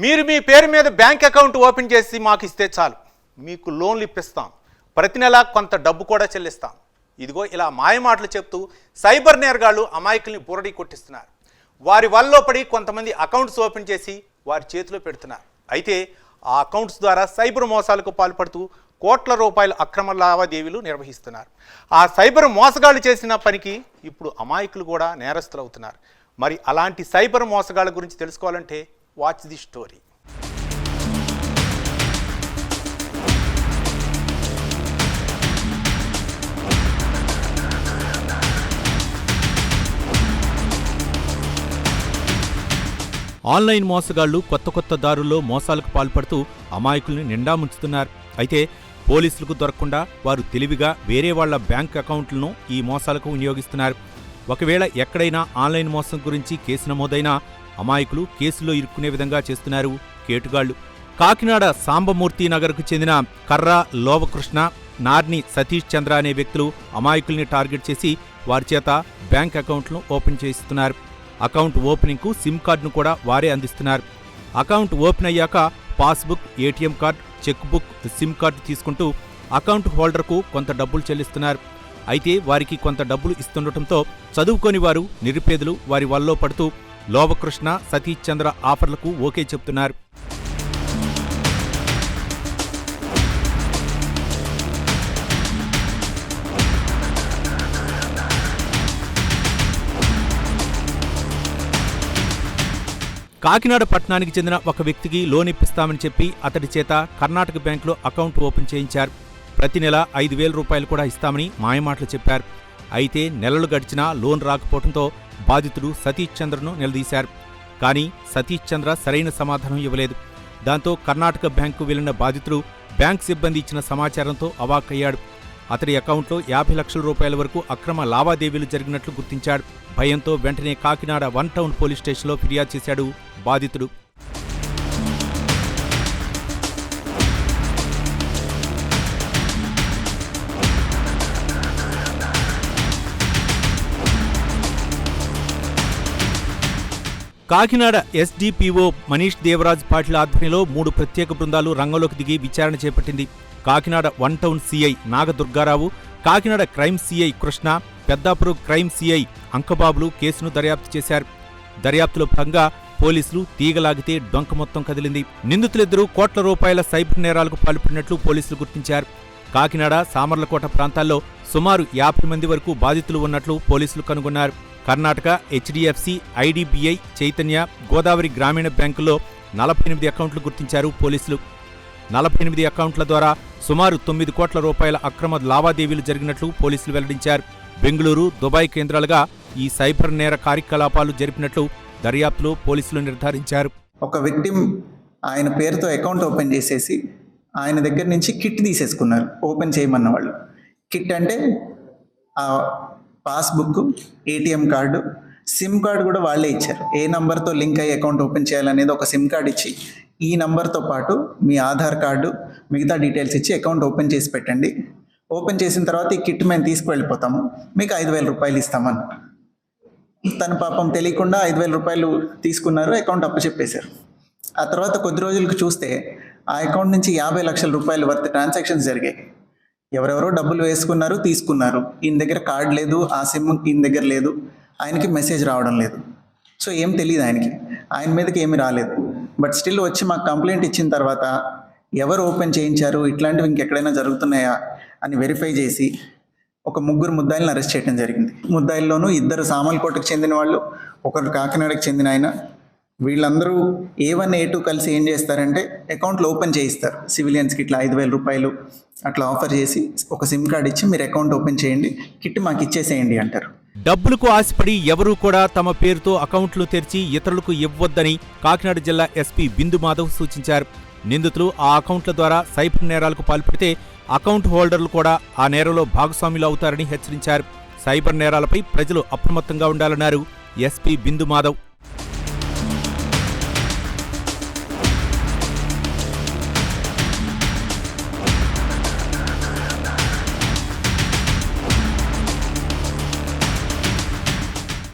మీరు మీ పేరు మీద బ్యాంక్ అకౌంట్ ఓపెన్ చేసి మాకు ఇస్తే చాలు. మీకు లోన్లు ఇప్పిస్తాం. ప్రతి నెల కొంత డబ్బు కూడా చెల్లిస్తాం. ఇదిగో ఇలా మాయమాటలు చెప్తూ సైబర్ నేరగాళ్ళు అమాయకుల్ని బురడి కొట్టిస్తున్నారు. వారి వల్ల పడి కొంతమంది అకౌంట్స్ ఓపెన్ చేసి వారి చేతిలో పెడుతున్నారు. అయితే ఆ అకౌంట్స్ ద్వారా సైబర్ మోసాలకు పాల్పడుతూ కోట్ల రూపాయల అక్రమ లావాదేవీలు నిర్వహిస్తున్నారు. ఆ సైబర్ మోసగాళ్ళు చేసిన పనికి ఇప్పుడు అమాయకులు కూడా నేరస్తులు అవుతున్నారు మరి అలాంటి సైబర్ మోసగాళ్ళ గురించి తెలుసుకోవాలంటే వాచ్ ది స్టోరీ ఆన్లైన్ మోసగాళ్ళు కొత్త కొత్త దారుల్లో మోసాలకు పాల్పడుతూ అమాయకుల్ని నిండా ముంచుతున్నారు. అయితే పోలీసులకు దొరకకుండా వారు తెలివిగా వేరే వాళ్ళ బ్యాంక్ అకౌంట్లను ఈ మోసాలకు వినియోగిస్తున్నారు. ఒకవేళ ఎక్కడైనా ఆన్లైన్ మోసం గురించి కేసు నమోదైనా అమాయకులు కేసులో ఇరుక్కునే విధంగా చేస్తున్నారు కేటుగాళ్ళు కాకినాడ సాంబమూర్తి నగర్కు చెందిన కర్రా లోవకృష్ణ నార్ని సతీష్ చంద్ర అనే వ్యక్తులు అమాయకుల్ని టార్గెట్ చేసి వారి చేత బ్యాంక్ అకౌంట్లను ఓపెన్ చేయిస్తున్నారు. అకౌంట్ ఓపెనింగ్కు సిమ్ కార్డును కూడా వారే అందిస్తున్నారు. అకౌంట్ ఓపెన్ అయ్యాక passbook ATM card cheque book sim card తీసుకుంటూ అకౌంట్ హోల్డర్కు కొంత డబ్బులు చెల్లిస్తున్నారు. అయితే వారికి కొంత డబ్బులు ఇస్తుండటంతో చదువుకోని వారు నిరుపేదలు వారి వల్లో పడుతూ లోవకృష్ణ సతీష్ చంద్ర ఆఫర్లకు ఓకే చెప్తున్నారు. కాకినాడ పట్టణానికి చెందిన ఒక వ్యక్తికి లోన్ ఇప్పిస్తామని చెప్పి అతడి చేత కర్ణాటక బ్యాంకులో అకౌంట్ ఓపెన్ చేయించారు. ప్రతి నెల ఐదు వేల రూపాయలు కూడా ఇస్తామని మాయమాటలు చెప్పారు. అయితే నెలలు గడిచినా లోన్ రాకపోవడంతో బాధితుడు సతీష్ చంద్రను నిలదీశారు. కానీ సతీష్ చంద్ర సరైన సమాధానం ఇవ్వలేదు. దాంతో కర్ణాటక బ్యాంకు వెళ్ళిన బాధితుడు బ్యాంక్ సిబ్బంది ఇచ్చిన సమాచారంతో అవాక్కయ్యాడు. అతడి అకౌంట్లో యాభై లక్షల రూపాయల వరకు అక్రమ లావాదేవీలు జరిగినట్లు గుర్తించాడు. భయంతో వెంటనే కాకినాడ వన్ టౌన్ పోలీస్ స్టేషన్లో ఫిర్యాదు చేశాడు బాధితుడు. కాకినాడ ఎస్డిపిఓ మనీష్ దేవరాజ్ పాటిల్ ఆధ్వర్యంలో మూడు ప్రత్యేక బృందాలు రంగంలోకి దిగి విచారణ చేపట్టింది. Kakinada one town CI Nagadurgarao Kakinada crime CI Krishna Peddapuram crime CI అంకబాబులు కేసును దర్యాప్తు చేశారు. దర్యాప్తులో భాగంగా పోలీసులు తీగలాగితే డొంక మొత్తం కదిలింది. నిందితులిద్దరూ కోట్ల రూపాయల సైబర్ నేరాలకు పాల్పడినట్లు పోలీసులు గుర్తించారు. కాకినాడ సామర్లకోట ప్రాంతాల్లో సుమారు యాభై మంది వరకు బాధితులు ఉన్నట్లు పోలీసులు కనుగొన్నారు. కర్ణాటక హెచ్డిఎఫ్సి ఐడిబిఐ చైతన్య గోదావరి గ్రామీణ బ్యాంకులో నలభై ఎనిమిది అకౌంట్లు గుర్తించారు పోలీసులు. నలభై ఎనిమిది అకౌంట్ల ద్వారా సుమారు తొమ్మిది కోట్ల రూపాయల అక్రమ లావాదేవీలు జరిగినట్లు పోలీసులు వెల్లడించారు. బెంగళూరు దుబాయ్ కేంద్రాలుగా ఈ సైబర్ నేర కార్యకలాపాలు జరిపినట్లు దర్యాప్తులో పోలీసులు నిర్ధారించారు. ఒక విక్టిమ్ ఆయన పేరుతో అకౌంట్ ఓపెన్ చేసేసి ఆయన దగ్గర నుంచి కిట్ తీసేసుకున్నారు. ఓపెన్ చేయమన్న వాళ్ళు కిట్ అంటే passbook ATM card sim card కూడా వాళ్ళే ఇచ్చారు. ఏ నంబర్తో లింక్ అయ్యి అకౌంట్ ఓపెన్ చేయాలనేది ఒక సిమ్ కార్డు ఇచ్చి ఈ నంబర్తో పాటు మీ ఆధార్ కార్డు మిగతా డీటెయిల్స్ ఇచ్చి అకౌంట్ ఓపెన్ చేసి పెట్టండి. ఓపెన్ చేసిన తర్వాత ఈ కిట్ మేము తీసుకువెళ్ళిపోతాము. మీకు ఐదు వేల రూపాయలు ఇస్తామని. తన పాపం తెలియకుండా ఐదు వేల రూపాయలు తీసుకున్నారు అకౌంట్ అప్పచెప్పేశారు ఆ తర్వాత కొద్ది రోజులకు చూస్తే ఆ అకౌంట్ నుంచి యాభై లక్షల రూపాయల వర్త్ ట్రాన్సాక్షన్స్ జరిగాయి. ఎవరెవరో డబ్బులు వేసుకున్నారు తీసుకున్నారు. ఈయన దగ్గర కార్డ్ లేదు ఆ సిమ్ ఈయన దగ్గర లేదు. ఆయనకి మెసేజ్ రావడం లేదు. సో ఏం తెలియదు ఆయనకి. ఆయన మీదకి ఏమి రాలేదు. బట్ స్టిల్ వచ్చి మాకు కంప్లైంట్ ఇచ్చిన తర్వాత ఎవరు ఓపెన్ చేయించారు ఇట్లాంటివి ఇంకెక్కడైనా జరుగుతున్నాయా అని వెరిఫై చేసి ఒక ముగ్గురు ముద్దాయిలను అరెస్ట్ చేయడం జరిగింది. ముద్దాయిల్లోనూ ఇద్దరు సామల్కోటకు చెందిన వాళ్ళు ఒకరు కాకినాడకు చెందిన ఆయన వీళ్ళందరూ ఏ వన్ ఏ టూ కలిసి ఏం చేస్తారంటే అకౌంట్లు ఓపెన్ చేయిస్తారు. సివిలియన్స్కి ఇట్లా ఐదు వేల రూపాయలు అట్లా ఆఫర్ చేసి ఒక సిమ్ కార్డ్ ఇచ్చి మీరు అకౌంట్ ఓపెన్ చేయండి కిట్ మాకు ఇచ్చేసేయండి అంటారు. డబ్బులకు ఆశపడి ఎవరూ కూడా తమ పేరుతో అకౌంట్లు తెరిచి ఇతరులకు ఇవ్వొద్దని కాకినాడ జిల్లా ఎస్పీ బిందు మాధవ్ సూచించారు. నిందితులు ఆ అకౌంట్ల ద్వారా సైబర్ నేరాలకు పాల్పడితే అకౌంట్ హోల్డర్లు కూడా ఆ నేరంలో భాగస్వాములు అవుతారని హెచ్చరించారు. సైబర్ నేరాలపై ప్రజలు అప్రమత్తంగా ఉండాలన్నారు ఎస్పీ బిందు మాధవ్.